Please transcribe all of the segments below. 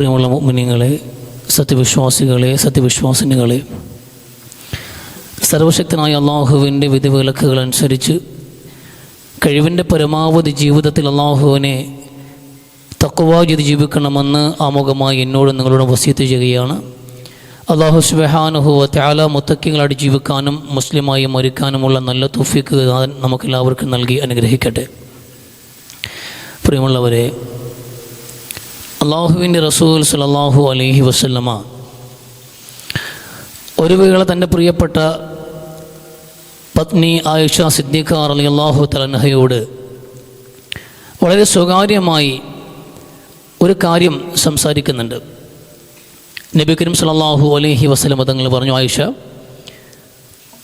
പ്രിയമുള്ള മുമ്മിനികളെ സത്യവിശ്വാസികളെ സത്യവിശ്വാസിനികളെ സർവശക്തനായ അള്ളാഹുവിന്റെ വിധിവിലക്കുകൾ അനുസരിച്ച് കഴിവിന്റെ പരമാവധി ജീവിതത്തിൽ അള്ളാഹുവിനെ തക്കവാജിത് ജീവിക്കണമെന്ന് ആമുഖമായി എന്നോട് നിങ്ങളോട് വസീത്ത് ചെയ്യുകയാണ്. അള്ളാഹു സുബഹാനുഹുവ ത്യാല മുത്തക്കിങ്ങളായിട്ട് ജീവിക്കാനും മുസ്ലിമായി മരിക്കാനുമുള്ള നല്ല തുഫിക്ക് നമുക്കെല്ലാവർക്കും നൽകി അനുഗ്രഹിക്കട്ടെ. പ്രിയമുള്ളവരെ അള്ളാഹുവിന്റെ റസൂൽ സലല്ലാഹു അലഹി വസല്ലമ ഒരു വേള തന്റെ പ്രിയപ്പെട്ട പത്നി ആയിഷ സിദ്ദിഖാർ അലി അള്ളാഹു തലഹയോട് വളരെ സ്വകാര്യമായി ഒരു കാര്യം സംസാരിക്കുന്നുണ്ട്. നബി കരീം സലാഹു അലഹി വസല്ലമ തങ്ങൾ പറഞ്ഞു ആയിഷ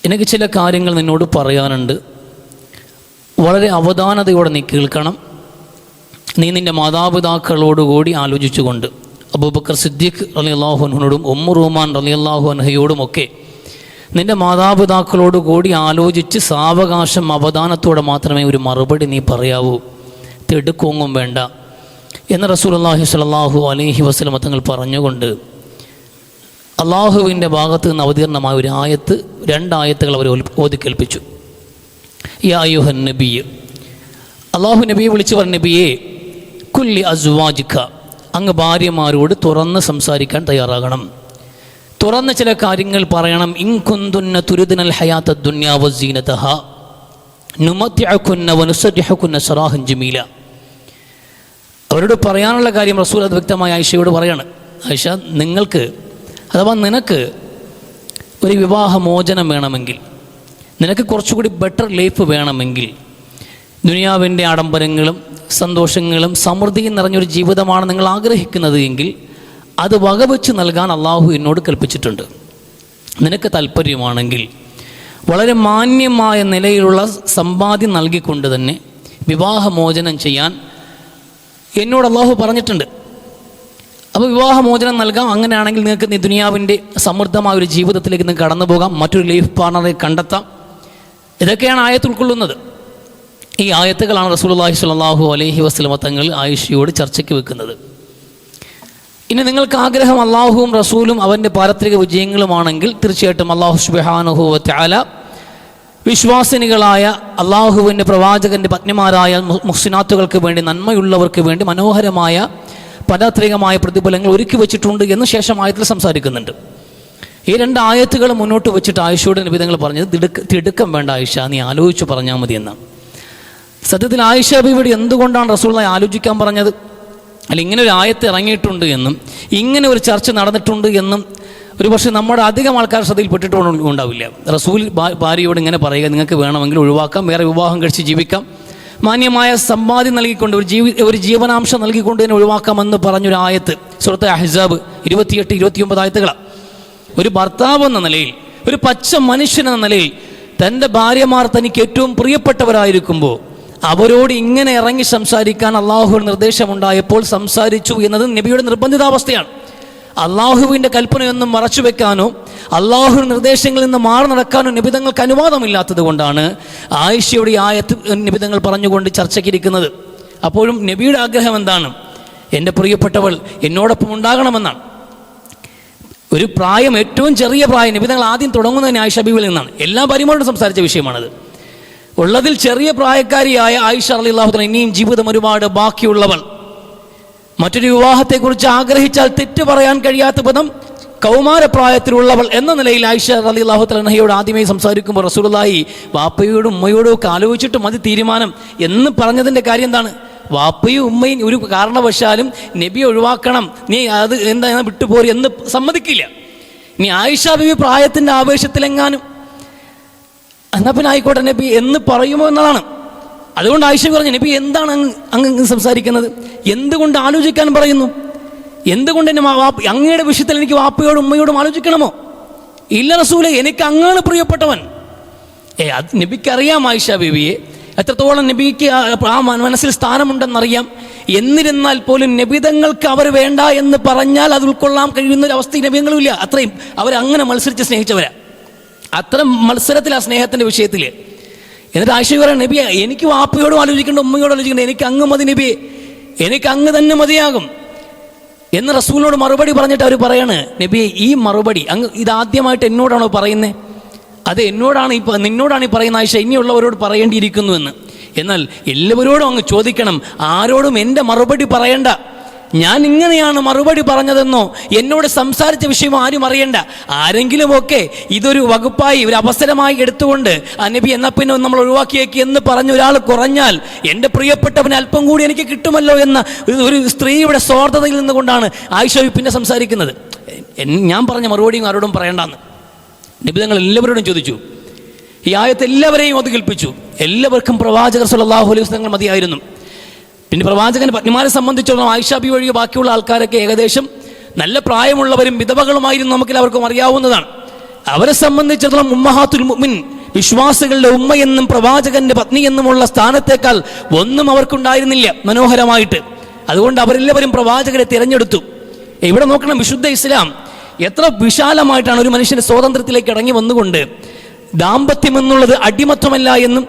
എനിക്ക് ചില കാര്യങ്ങൾ നിന്നോട് പറയാനുണ്ട്. വളരെ അവധാനതയോടെ നീ കേൾക്കണം. നീ നിന്റെ മാതാപിതാക്കളോടുകൂടി ആലോചിച്ചുകൊണ്ട് അബൂബക്കർ സിദ്ദീഖ് അലി അള്ളാഹുനോടും ഉമ്മു റുമാൻ അലി അള്ളാഹു അൻഹയോടുമൊക്കെ നിന്റെ മാതാപിതാക്കളോട് കൂടി ആലോചിച്ച് സാവകാശം അവദാനത്തോടെ മാത്രമേ ഒരു മറുപടി നീ പറയാവൂ. തിടുക്കൊങ്ങും വേണ്ട. എന്ന് റസൂൽ അള്ളാഹി സ്വല്ലല്ലാഹു അലൈഹി വസ്ലം തങ്ങൾ പറഞ്ഞുകൊണ്ട് അള്ളാഹുവിന്റെ ഭാഗത്ത് നിന്ന് അവതീർണമായ ഒരു ആയത്ത് രണ്ടായത്തുകൾ അവർ ഓതിക്കേൽപ്പിച്ചു യാ യുഹൻ നബിയ് അള്ളാഹു നബിയെ വിളിച്ചു പറഞ്ഞ നബിയെ കുല്ലി അസ്വാജിക്ക. അങ്ങ് ഭാര്യമാരോട് തുറന്ന് സംസാരിക്കാൻ തയ്യാറാകണം. തുറന്ന ചില കാര്യങ്ങൾ പറയണം. ഇൻകുന്തുന്ന തുരുദിനൽ ഹയാത്ത ദുന്യാവസീനതഹ നുമത്യക്കുന്ന വനുസര്യഹക്കുന്ന സറാഹൻ ജമീല. അവരോട് പറയാനുള്ള കാര്യം റസൂൽ അത് വ്യക്തമായ ആയിഷയോട് പറയാണ്. ആയിഷ നിങ്ങൾക്ക് അഥവാ നിനക്ക് ഒരു വിവാഹമോചനം വേണമെങ്കിൽ നിനക്ക് കുറച്ചുകൂടി ബെറ്റർ ലൈഫ് വേണമെങ്കിൽ ദുനിയാവിന്റെ ആഡംബരങ്ങളും സന്തോഷങ്ങളും സമൃദ്ധിയും നിറഞ്ഞൊരു ജീവിതമാണ് നിങ്ങൾ ആഗ്രഹിക്കുന്നത് എങ്കിൽ അത് വകവെച്ച് നൽകാൻ അള്ളാഹു എന്നോട് കൽപ്പിച്ചിട്ടുണ്ട്. നിനക്ക് താല്പര്യമാണെങ്കിൽ വളരെ മാന്യമായ നിലയിലുള്ള സമ്പാദ്യം നൽകിക്കൊണ്ട് തന്നെ വിവാഹമോചനം ചെയ്യാൻ എന്നോട് അള്ളാഹു പറഞ്ഞിട്ടുണ്ട്. അപ്പോൾ വിവാഹമോചനം നൽകാം അങ്ങനെയാണെങ്കിൽ നിങ്ങൾക്ക് നീ ദുനിയാവിന്റെ സമൃദ്ധമായ ഒരു ജീവിതത്തിലേക്ക് നിങ്ങൾക്ക് കടന്നു പോകാം മറ്റൊരു ലൈഫ് പാർട്ണറെ കണ്ടെത്താം. ഇതൊക്കെയാണ് ആയത്ത് ഉൾക്കൊള്ളുന്നത് ഈ ആയത്തുകളാണ് റസൂലുള്ളാഹി സ്വല്ലല്ലാഹു അലൈഹി വസല്ലമ തങ്ങൾ ആയിഷയോട് ചർച്ചയ്ക്ക് വെക്കുന്നത്. ഇനി നിങ്ങൾക്ക് ആഗ്രഹം അള്ളാഹുവും റസൂലും അവന്റെ പാരത്രിക വിജയങ്ങളുമാണെങ്കിൽ തീർച്ചയായിട്ടും അള്ളാഹു സുബ്ഹാനഹു വതആല വിശ്വാസിനികളായ അള്ളാഹുവിന്റെ പ്രവാചകന്റെ പത്നിമാരായ മുസ്സിനാത്തുകൾക്ക് വേണ്ടി നന്മയുള്ളവർക്ക് വേണ്ടി മനോഹരമായ പരാത്രികമായ പ്രതിഫലങ്ങൾ ഒരുക്കി വെച്ചിട്ടുണ്ട് എന്ന് ശേഷം ആയത്തിൽ സംസാരിക്കുന്നുണ്ട്. ഈ രണ്ട് ആയത്തുകൾ മുന്നോട്ട് വെച്ചിട്ട് ആയിഷയോട് നിബിധങ്ങൾ പറഞ്ഞത് തിടുക്കം വേണ്ട ആയിഷ നീ ആലോചിച്ച് പറഞ്ഞാൽ മതി എന്നാണ് സത്യത്തിൽ ആയിഷ ബിബിയുടെ എന്തുകൊണ്ടാണ് റസൂളെ ആലോചിക്കാൻ പറഞ്ഞത്? അല്ല ഇങ്ങനെ ഒരു ആയത്ത് ഇറങ്ങിയിട്ടുണ്ട് എന്നും ഇങ്ങനെ ഒരു ചർച്ച നടന്നിട്ടുണ്ട് എന്നും ഒരു പക്ഷേ നമ്മുടെ അധികം ആൾക്കാർ ശ്രദ്ധയിൽപ്പെട്ടിട്ടുണ്ട് ഉണ്ടാവില്ല റസൂൽ ഭാര്യയോട് ഇങ്ങനെ പറയുക നിങ്ങൾക്ക് വേണമെങ്കിൽ ഒഴിവാക്കാം വേറെ വിവാഹം കഴിച്ച് ജീവിക്കാം. മാന്യമായ സമ്പാദ്യം നൽകിക്കൊണ്ട് ഒരു ജീവി ഒരു ജീവനാംശം നൽകിക്കൊണ്ട് തന്നെ ഒഴിവാക്കാമെന്ന് പറഞ്ഞൊരു ആയത്ത് സുഹൃത്തെ അഹ്സാബ് ഇരുപത്തിയെട്ട് ഇരുപത്തിയൊമ്പത് ആയത്തുകളാണ് ഒരു ഭർത്താവ് എന്ന നിലയിൽ ഒരു പച്ച മനുഷ്യൻ എന്ന നിലയിൽ തന്റെ ഭാര്യമാർ തനിക്ക് ഏറ്റവും പ്രിയപ്പെട്ടവരായിരിക്കുമ്പോൾ അവരോട് ഇങ്ങനെ ഇറങ്ങി സംസാരിക്കാൻ അള്ളാഹു നിർദ്ദേശമുണ്ടായപ്പോൾ സംസാരിച്ചു എന്നത് നബിയുടെ നിർബന്ധിതാവസ്ഥയാണ്. അള്ളാഹുവിന്റെ കൽപ്പനയൊന്നും മറച്ചു വെക്കാനോ അള്ളാഹു നിർദ്ദേശങ്ങളിൽ നിന്ന് മാറി നടക്കാനോ നിബിതങ്ങൾക്ക് അനുവാദമില്ലാത്തത് കൊണ്ടാണ് ആയിഷയുടെ ആയത്ത് നിബിതങ്ങൾ പറഞ്ഞുകൊണ്ട് ചർച്ചയ്ക്കിരിക്കുന്നത് അപ്പോഴും നബിയുടെ ആഗ്രഹം എന്താണ്? എന്റെ പ്രിയപ്പെട്ടവൾ എന്നോടൊപ്പം ഉണ്ടാകണമെന്നാണ്. ഒരു പ്രായം ഏറ്റവും ചെറിയ പ്രായം നിബിതങ്ങൾ ആദ്യം തുടങ്ങുന്നതിന് ആയിഷ ബീവിൽ നിന്നാണ്. എല്ലാ പരിമാറും സംസാരിച്ച വിഷയമാണത്. ഉള്ളതിൽ ചെറിയ പ്രായക്കാരിയായ ആയിഷ അള്ളാഹുദൻ ഇനിയും ജീവിതം ഒരുപാട് ബാക്കിയുള്ളവൾ. മറ്റൊരു വിവാഹത്തെക്കുറിച്ച് ആഗ്രഹിച്ചാൽ തെറ്റ് പറയാൻ കഴിയാത്ത പദം കൗമാരപ്രായത്തിലുള്ളവൾ എന്ന നിലയിൽ ആയിഷ അലി അള്ളാഹു തലഹയോട് ആദ്യമേ സംസാരിക്കുമ്പോൾ റസൂലായി വാപ്പയോടും ഉമ്മയോടും ഒക്കെ ആലോചിച്ചിട്ട് മതി തീരുമാനം എന്ന് പറഞ്ഞതിന്റെ കാര്യം എന്താണ്? വാപ്പയും ഉമ്മയും ഒരു കാരണവശാലും നബി ഒഴിവാക്കണം നീ അത് എന്താ വിട്ടുപോരി എന്ന് സമ്മതിക്കില്ല. നീ ആയിഷ ബിബി പ്രായത്തിന്റെ ആവേശത്തിലെങ്ങാനും എന്നാ പിന്നെ ആയിക്കോട്ടെ നബി എന്ന് പറയുമോ എന്നതാണ്. അതുകൊണ്ട് ആയിഷ പറഞ്ഞു നബി എന്താണ് അങ്ങ് അങ്ങ് സംസാരിക്കുന്നത്? എന്തുകൊണ്ട് ആലോചിക്കാൻ പറയുന്നു? എന്തുകൊണ്ട് എന്നെ അങ്ങയുടെ വിഷയത്തിൽ എനിക്ക് വാപ്പയോടും ഉമ്മയോടും ആലോചിക്കണമോ? ഇല്ല റസൂലെ എനിക്ക് അങ്ങാണ് പ്രിയപ്പെട്ടവൻ. ഏ അത് നബിക്കറിയാം ആയിഷ ബീവിയെ. എത്രത്തോളം നബിക്ക് ആ മനസ്സിൽ സ്ഥാനമുണ്ടെന്നറിയാം. എന്നിരുന്നാൽ പോലും നബിതങ്ങൾക്ക് അവർ വേണ്ട എന്ന് പറഞ്ഞാൽ അത് ഉൾക്കൊള്ളാൻ കഴിയുന്ന ഒരു അവസ്ഥ നബിയങ്ങളും ഇല്ല അത്രയും അവരങ്ങനെ മത്സരിച്ച് സ്നേഹിച്ചവരാ. അത്തരം മത്സരത്തിൽ ആ സ്നേഹത്തിന്റെ വിഷയത്തിൽ എന്നിട്ട് ആശയ പറയാം നബിയെ എനിക്ക് വാപ്പയോടും ആലോചിക്കേണ്ട ഉമ്മയോടും ആലോചിക്കേണ്ട എനിക്ക് അങ്ങ് മതി നബി എനിക്ക് അങ്ങ് തന്നെ മതിയാകും. എന്ന് റസൂലിനോട് മറുപടി പറഞ്ഞിട്ട് അവർ പറയാണ് നബി ഈ മറുപടി അങ്ങ് ഇതാദ്യമായിട്ട് എന്നോടാണോ പറയുന്നത് അത് എന്നോടാണ് ഈ നിന്നോടാണ് ഈ പറയുന്ന ആയിഷ ഇനിയുള്ളവരോട് പറയേണ്ടിയിരിക്കുന്നു എന്ന്. എന്നാൽ എല്ലാവരോടും അങ്ങ് ചോദിക്കണം ആരോടും എന്റെ മറുപടി പറയണ്ട. ഞാൻ ഇങ്ങനെയാണ് മറുപടി പറഞ്ഞതെന്നോ എന്നോട് സംസാരിച്ച വിഷയം ആരും അറിയണ്ട. ആരെങ്കിലുമൊക്കെ ഇതൊരു വകുപ്പായി ഒരു അവസരമായി എടുത്തുകൊണ്ട് അനബി എന്ന പിന്നെ നമ്മൾ ഒഴിവാക്കിയേക്കി എന്ന് പറഞ്ഞ ഒരാൾ കുറഞ്ഞാൽ എന്റെ പ്രിയപ്പെട്ടവന് അല്പം കൂടി എനിക്ക് കിട്ടുമല്ലോ എന്ന ഒരു- സ്ത്രീയുടെ സ്വാർത്ഥതയിൽ നിന്നുകൊണ്ടാണ് ആയിഷ പിന്നെ സംസാരിക്കുന്നത്. ഞാൻ പറഞ്ഞ മറുപടിയും ആരോടും പറയണ്ടെന്ന്. നിബിധങ്ങൾ എല്ലാവരോടും ചോദിച്ചു. ഈ ആയത്ത് എല്ലാവരെയും അത് കേൾപ്പിച്ചു. എല്ലാവർക്കും പ്രവാചകർ സല്ലല്ലാഹു അലൈഹി വസല്ലം മതിയായിരുന്നു. പിന്നെ പ്രവാചകൻ പത്നിമാരെ സംബന്ധിച്ചിടത്തോളം ആയിഷാബി വഴി ബാക്കിയുള്ള ആൾക്കാരൊക്കെ ഏകദേശം നല്ല പ്രായമുള്ളവരും വിധവകളുമായിരുന്നു നമുക്കെല്ലാവർക്കും അറിയാവുന്നതാണ്. അവരെ സംബന്ധിച്ചിടത്തോളം ഉമ്മഹാത്തുൽ മുഅ്മിൻ വിശ്വാസികളുടെ ഉമ്മ എന്നും പ്രവാചകന്റെ പത്നി എന്നുമുള്ള സ്ഥാനത്തേക്കാൾ ഒന്നും അവർക്കുണ്ടായിരുന്നില്ല മനോഹരമായിട്ട്. അതുകൊണ്ട് അവരെല്ലാവരും പ്രവാചകരെ തിരഞ്ഞെടുത്തു. ഇവിടെ നോക്കണം വിശുദ്ധ ഇസ്ലാം എത്ര വിശാലമായിട്ടാണ് ഒരു മനുഷ്യന്റെ സ്വാതന്ത്ര്യത്തിലേക്ക് ഇറങ്ങി വന്നുകൊണ്ട് ദാമ്പത്യം എന്നുള്ളത് അടിമത്വമല്ല എന്നും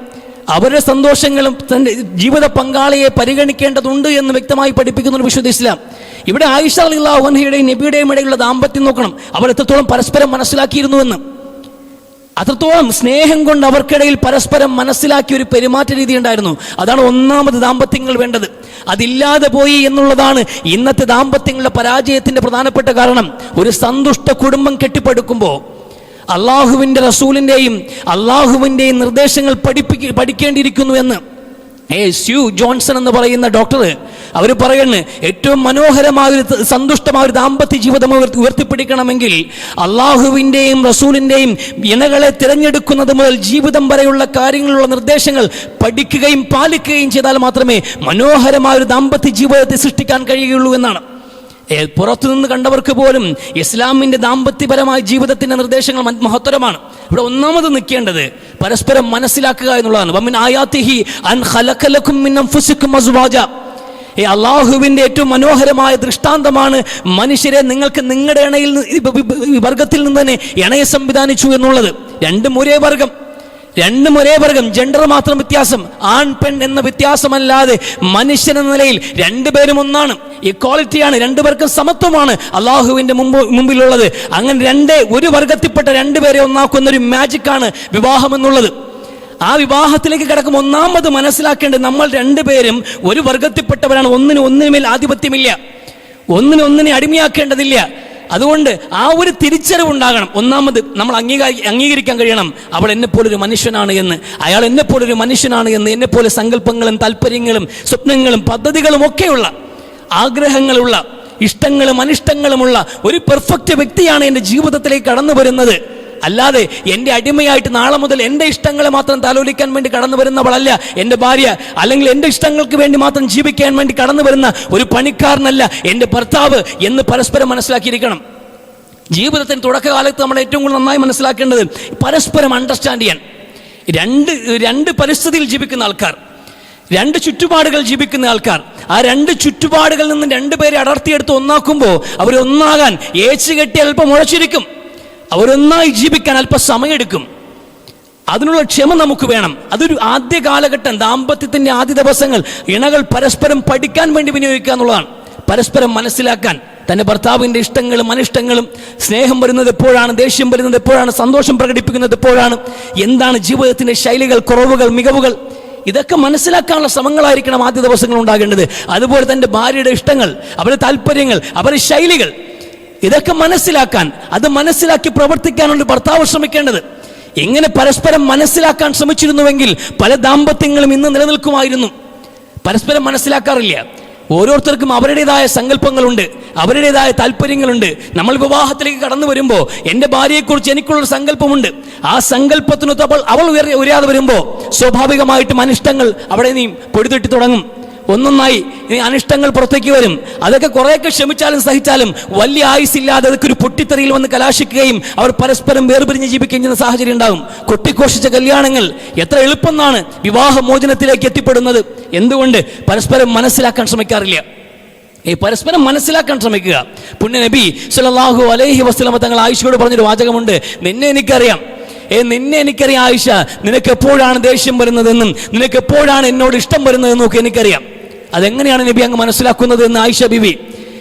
അവരുടെ സന്തോഷങ്ങളും തന്റെ ജീവിത പങ്കാളിയെ പരിഗണിക്കേണ്ടതുണ്ട് എന്ന് വ്യക്തമായി പഠിപ്പിക്കുന്ന ഒരു വിശുദ്ധ ഇസ്ലാം. ഇവിടെ ആയിഷ അലിഹയുടെയും നബിയുടെയും ഇടയിലുള്ള ദാമ്പത്യം നോക്കണം. അവർ എത്രത്തോളം പരസ്പരം മനസ്സിലാക്കിയിരുന്നുവെന്ന്. അത്രത്തോളം സ്നേഹം കൊണ്ട് അവർക്കിടയിൽ പരസ്പരം മനസ്സിലാക്കിയ ഒരു പെരുമാറ്റ രീതി ഉണ്ടായിരുന്നു. അതാണ് ഒന്നാമത് ദാമ്പത്യങ്ങൾ വേണ്ടത്. അതില്ലാതെ പോയി എന്നുള്ളതാണ് ഇന്നത്തെ ദാമ്പത്യങ്ങളുടെ പരാജയത്തിന്റെ പ്രധാനപ്പെട്ട കാരണം. ഒരു സന്തുഷ്ട കുടുംബം കെട്ടിപ്പടുക്കുമ്പോൾ അള്ളാഹുവിന്റെ റസൂലിന്റെയും അള്ളാഹുവിന്റെയും നിർദ്ദേശങ്ങൾ പഠിപ്പിക്ക പഠിക്കേണ്ടിയിരിക്കുന്നു എന്ന്. ഏ സ്യൂ ജോൺസൺ എന്ന് പറയുന്ന ഡോക്ടർ അവർ പറയുന്നു ഏറ്റവും മനോഹരമായ ഒരു സന്തുഷ്ടമായ ഒരു ദാമ്പത്യ ജീവിതം ഉയർത്തിപ്പിടിക്കണമെങ്കിൽ അള്ളാഹുവിന്റെയും റസൂലിന്റെയും ഇണകളെ തിരഞ്ഞെടുക്കുന്നത് മുതൽ ജീവിതം വരെയുള്ള കാര്യങ്ങളുള്ള നിർദ്ദേശങ്ങൾ പഠിക്കുകയും പാലിക്കുകയും ചെയ്താൽ മാത്രമേ മനോഹരമായ ഒരു ദാമ്പത്യ ജീവിതത്തെ സൃഷ്ടിക്കാൻ കഴിയുകയുള്ളൂ എന്നാണ്. പുറത്തുനിന്ന് കണ്ടവർക്ക് പോലും ഇസ്ലാമിന്റെ ദാമ്പത്യപരമായ ജീവിതത്തിന്റെ നിർദ്ദേശങ്ങൾ മഹത്തരമാണ്. ഇവിടെ ഒന്നാമത് നിൽക്കേണ്ടത് പരസ്പരം മനസ്സിലാക്കുക എന്നുള്ളതാണ്. വമിൻ ആയാത്തിഹി അൻ ഈ അള്ളാഹുവിന്റെ ഏറ്റവും മനോഹരമായ ദൃഷ്ടാന്തമാണ് മനുഷ്യരെ നിങ്ങൾക്ക് നിങ്ങളുടെ ഇണയിൽ വർഗത്തിൽ നിന്ന് തന്നെ ഇണയെ സംവിധാനിച്ചു എന്നുള്ളത്. രണ്ടും ഒരേ വർഗം. രണ്ടും ഒരേ വർഗം. ജെൻഡർ മാത്രം വ്യത്യാസം. ആൺ പെൺ എന്ന വ്യത്യാസമല്ലാതെ മനുഷ്യൻ എന്ന നിലയിൽ രണ്ടുപേരും ഒന്നാണ്. ഇക്വാളിറ്റിയാണ് രണ്ടുപേർക്കും സമത്വമാണ് അള്ളാഹുവിന്റെ മുമ്പ് മുമ്പിലുള്ളത്. അങ്ങനെ രണ്ട് ഒരു വർഗത്തിൽപ്പെട്ട രണ്ടുപേരെ ഒന്നാക്കുന്ന ഒരു മാജിക്കാണ് വിവാഹം എന്നുള്ളത്. ആ വിവാഹത്തിലേക്ക് കിടക്കും ഒന്നാമത് മനസ്സിലാക്കേണ്ടത് നമ്മൾ രണ്ടുപേരും ഒരു വർഗത്തിൽപ്പെട്ടവരാണ്. ഒന്നിനും ഒന്നിനുമേൽ ആധിപത്യമില്ല. ഒന്നിനൊന്നിനെ അടിമയാക്കേണ്ടതില്ല. അതുകൊണ്ട് ആ ഒരു തിരിച്ചറിവ് ഉണ്ടാകണം. ഒന്നാമത് നമ്മൾ അംഗീകാരി അംഗീകരിക്കാൻ കഴിയണം. അവൾ എന്നെപ്പോലൊരു മനുഷ്യനാണ് എന്ന്. അയാൾ എന്നെപ്പോലൊരു മനുഷ്യനാണ് എന്ന്. എന്നെപ്പോലെ സങ്കല്പങ്ങളും താല്പര്യങ്ങളും സ്വപ്നങ്ങളും പദ്ധതികളും ഒക്കെയുള്ള ആഗ്രഹങ്ങളുള്ള ഇഷ്ടങ്ങളും അനിഷ്ടങ്ങളുമുള്ള ഒരു പെർഫെക്റ്റ് വ്യക്തിയാണ് എന്റെ ജീവിതത്തിലേക്ക് കടന്നു വരുന്നത് അല്ലാതെ എന്റെ അടിമയായിട്ട് നാളെ മുതൽ എന്റെ ഇഷ്ടങ്ങളെ മാത്രം തലോലിക്കാൻ വേണ്ടി കടന്നു വരുന്നവളല്ല എന്റെ ഭാര്യ. അല്ലെങ്കിൽ എന്റെ ഇഷ്ടങ്ങൾക്ക് വേണ്ടി മാത്രം ജീവിക്കാൻ വേണ്ടി കടന്നു വരുന്ന ഒരു പണിക്കാരനല്ല എന്റെ ഭർത്താവ് എന്ന് പരസ്പരം മനസ്സിലാക്കിയിരിക്കണം. ജീവിതത്തിന് തുടക്കകാലത്ത് നമ്മൾ ഏറ്റവും കൂടുതൽ നന്നായി മനസ്സിലാക്കേണ്ടത് പരസ്പരം അണ്ടർസ്റ്റാൻഡ് ചെയ്യാൻ. രണ്ട് രണ്ട് പരിസ്ഥിതിയിൽ ജീവിക്കുന്ന ആൾക്കാർ രണ്ട് ചുറ്റുപാടുകൾ ജീവിക്കുന്ന ആൾക്കാർ ആ രണ്ട് ചുറ്റുപാടുകളിൽ നിന്ന് രണ്ടുപേരെ അടർത്തിയെടുത്ത് ഒന്നാക്കുമ്പോൾ അവർ ഒന്നാകാൻ ഏച്ചു കെട്ടി അല്പം മുഴച്ചിരിക്കും. അവരൊന്നായി ജീവിക്കാൻ അല്പം സമയമെടുക്കും. അതിനുള്ള ക്ഷമ നമുക്ക് വേണം. അതൊരു ആദ്യ കാലഘട്ടം ദാമ്പത്യത്തിന്റെ ആദ്യ ദിവസങ്ങൾ. ഇണകൾ പരസ്പരം പഠിക്കാൻ വേണ്ടി വിനിയോഗിക്കുക എന്നുള്ളതാണ്. പരസ്പരം മനസ്സിലാക്കാൻ. തന്റെ ഭർത്താവിന്റെ ഇഷ്ടങ്ങളും അനിഷ്ടങ്ങളും സ്നേഹം വരുന്നത് എപ്പോഴാണ് ദേഷ്യം വരുന്നത് എപ്പോഴാണ് സന്തോഷം പ്രകടിപ്പിക്കുന്നത് എപ്പോഴാണ് എന്താണ് ജീവിതത്തിന്റെ ശൈലികൾ കുറവുകൾ മികവുകൾ. ഇതൊക്കെ മനസ്സിലാക്കാനുള്ള ശ്രമങ്ങളായിരിക്കണം ആദ്യ ദിവസങ്ങൾ ഉണ്ടാകേണ്ടത്. അതുപോലെ തന്റെ ഭാര്യയുടെ ഇഷ്ടങ്ങൾ അവരുടെ താല്പര്യങ്ങൾ അവരുടെ ശൈലികൾ. ഇതൊക്കെ മനസ്സിലാക്കാൻ അത് മനസ്സിലാക്കി പ്രവർത്തിക്കാനുള്ള ഭർത്താവ് ശ്രമിക്കേണ്ടത്. എങ്ങനെ പരസ്പരം മനസ്സിലാക്കാൻ ശ്രമിച്ചിരുന്നുവെങ്കിൽ പല ദാമ്പത്യങ്ങളും ഇന്ന് നിലനിൽക്കുമായിരുന്നു. പരസ്പരം മനസ്സിലാക്കാറില്ല. ഓരോരുത്തർക്കും അവരുടേതായ സങ്കല്പങ്ങളുണ്ട് അവരുടേതായ താല്പര്യങ്ങളുണ്ട്. നമ്മൾ വിവാഹത്തിലേക്ക് കടന്നു വരുമ്പോൾ എന്റെ ഭാര്യയെക്കുറിച്ച് എനിക്കുള്ളൊരു സങ്കല്പമുണ്ട്. ആ സങ്കല്പത്തിനൊത്ത് അവൾ ഉയരാതെ വരുമ്പോൾ സ്വാഭാവികമായിട്ടും അനിഷ്ടങ്ങൾ അവിടെ നീ പൊടിതെട്ടി തുടങ്ങും. ഒന്നൊന്നായി ഇനി അനിഷ്ടങ്ങൾ പുറത്തേക്ക് വരും. അതൊക്കെ കുറേയൊക്കെ ക്ഷമിച്ചാലും സഹിച്ചാലും വലിയ ആയുസില്ലാതെ അതൊക്കെ ഒരു പൊട്ടിത്തെറിയിൽ വന്ന് കലാശിക്കുകയും അവർ പരസ്പരം വേർപിരിഞ്ഞ് ജീവിക്കുകയും ചെയ്യുന്ന സാഹചര്യം ഉണ്ടാകും കൊട്ടിഘോഷിച്ച കല്യാണങ്ങൾ എത്ര എളുപ്പമെന്നാണ് വിവാഹമോചനത്തിലേക്ക് എത്തിപ്പെടുന്നത്. എന്തുകൊണ്ട്? പരസ്പരം മനസ്സിലാക്കാൻ ശ്രമിക്കാറില്ല. ഈ പരസ്പരം മനസ്സിലാക്കാൻ ശ്രമിക്കുക. പുണ്യ നബി സല്ലല്ലാഹു അലൈഹി വസ്ലമ തങ്ങൾ ആയിഷയോട് പറഞ്ഞൊരു വാചകമുണ്ട്. നിന്നെ എനിക്കറിയാം. ഏ നിന്നെ എനിക്കറിയാം ആയിഷ. നിനക്ക് എപ്പോഴാണ് ദേഷ്യം വരുന്നതെന്നും നിനക്ക് എപ്പോഴാണ് എന്നോട് ഇഷ്ടം വരുന്നതെന്നും ഒക്കെ എനിക്കറിയാം. അതെങ്ങനെയാണ് നബി അങ്ങ് മനസ്സിലാക്കുന്നത് എന്ന് ആയിഷ ബിബി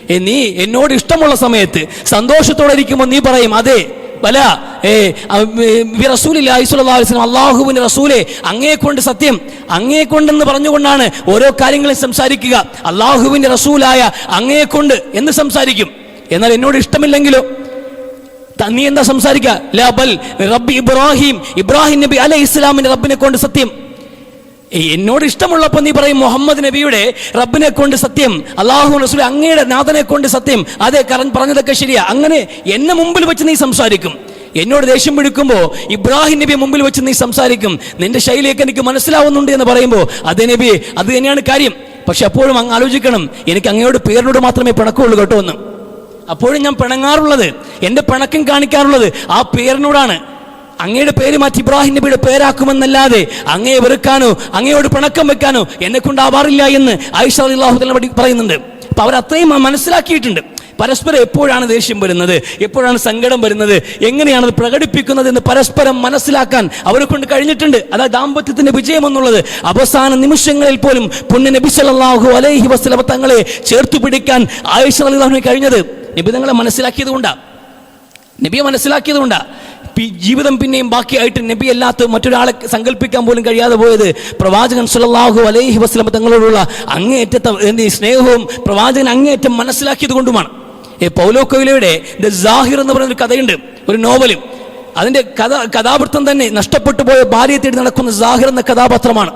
നീ എന്നോട് ഇഷ്ടമുള്ള സമയത്ത് സന്തോഷത്തോടെ ഇരിക്കുമ്പോൾ നീ പറയും അതെ വല ഏ റസൂലിസ്ലാം അള്ളാഹുവിന്റെ റസൂലെ അങ്ങേ കൊണ്ട് സത്യം അങ്ങേ കൊണ്ടെന്ന് പറഞ്ഞുകൊണ്ടാണ് ഓരോ കാര്യങ്ങളും സംസാരിക്കുക. അള്ളാഹുവിന്റെ റസൂലായ അങ്ങേ കൊണ്ട് എന്ന് സംസാരിക്കും. എന്നാൽ എന്നോട് ഇഷ്ടമില്ലെങ്കിലോ? നീ എന്താ സംസാരിക്കുക? റബ്ബി ഇബ്രാഹിം ഇബ്രാഹിം നബി അലൈഹി ഇസ്ലാമിന്റെ റബ്ബിനെ കൊണ്ട് സത്യം. എന്നോട് ഇഷ്ടമുള്ളപ്പോൾ നീ പറയും മുഹമ്മദ് നബിയുടെ റബ്ബിനെ കൊണ്ട് സത്യം അള്ളാഹു റസൂൽ അങ്ങയുടെ നാഥനെ കൊണ്ട് സത്യം അതെ കറൻ പറഞ്ഞതൊക്കെ ശരിയാ. അങ്ങനെ എന്നെ മുമ്പിൽ വെച്ച് നീ സംസാരിക്കും. എന്നോട് ദേഷ്യം പിടിക്കുമ്പോൾ ഇബ്രാഹിം നബിയെ മുമ്പിൽ വെച്ച് നീ സംസാരിക്കും. നിന്റെ ശൈലിയൊക്കെ എനിക്ക് മനസ്സിലാവുന്നുണ്ട് എന്ന് പറയുമ്പോൾ അതേ നബി അത് തന്നെയാണ് കാര്യം. പക്ഷെ അപ്പോഴും അങ്ങ് ആലോചിക്കണം എനിക്ക് അങ്ങയോട് പേരിനോട് മാത്രമേ പിണക്കമുള്ളൂ കേട്ടോ എന്ന്. അപ്പോഴും ഞാൻ പിണങ്ങാറുള്ളത് എന്റെ പിണക്കം കാണിക്കാറുള്ളത് ആ പേരിനോടാണ്. അങ്ങയുടെ പേര് മാറ്റി ഇബ്രാഹിം നബിയുടെ പേരാക്കുമെന്നല്ലാതെ അങ്ങയെ വെറുക്കാനോ അങ്ങയോട് പിണക്കം വെക്കാനോ എന്നെ കൊണ്ടാവാറില്ല എന്ന് ആയിഷ അള്ളാഹു പറയുന്നുണ്ട്. അപ്പൊ അവർ അത്രയും മനസ്സിലാക്കിയിട്ടുണ്ട്. പരസ്പരം എപ്പോഴാണ് ദേഷ്യം വരുന്നത്? എപ്പോഴാണ് സങ്കടം വരുന്നത്? എങ്ങനെയാണ് അത് പ്രകടിപ്പിക്കുന്നത് എന്ന് പരസ്പരം മനസ്സിലാക്കാൻ അവരെ കൊണ്ട് കഴിഞ്ഞിട്ടുണ്ട്. അതായത് ദാമ്പത്യത്തിന്റെ വിജയം എന്നുള്ളത്. അവസാന നിമിഷങ്ങളിൽ പോലും പുണ്യ നബി സല്ലല്ലാഹു അലൈഹി വസ്ലമ തങ്ങളെ ചേർത്തു പിടിക്കാൻ ആയിഷ അലിഹുവിന് കഴിഞ്ഞത്. നബി തങ്ങളെ മനസ്സിലാക്കിയത് കൊണ്ടാണ് നബിയെ മനസ്സിലാക്കിയതുകൊണ്ടാ പി- ജീവിതം പിന്നെയും ബാക്കിയായിട്ട് നബി അല്ലാത്ത മറ്റൊരാളെ സങ്കല്പിക്കാൻ പോലും കഴിയാതെ പോയത് പ്രവാചകൻ സുലല്ലാഹു അലൈഹി വസ്ലം തങ്ങളോടുള്ള അങ്ങേയറ്റത്തെ സ്നേഹവും പ്രവാചകൻ അങ്ങേയറ്റം മനസ്സിലാക്കിയത് കൊണ്ടുമാണ്. പൗലോ കൊയിലയുടെ ദ ജാഹിർ എന്ന് പറയുന്ന ഒരു കഥയുണ്ട് ഒരു നോവലും. അതിന്റെ കഥ കഥാപാത്രം തന്നെ നഷ്ടപ്പെട്ടു പോയ ഭാര്യയെ തേടി നടക്കുന്ന ജാഹിർ എന്ന കഥാപാത്രമാണ്.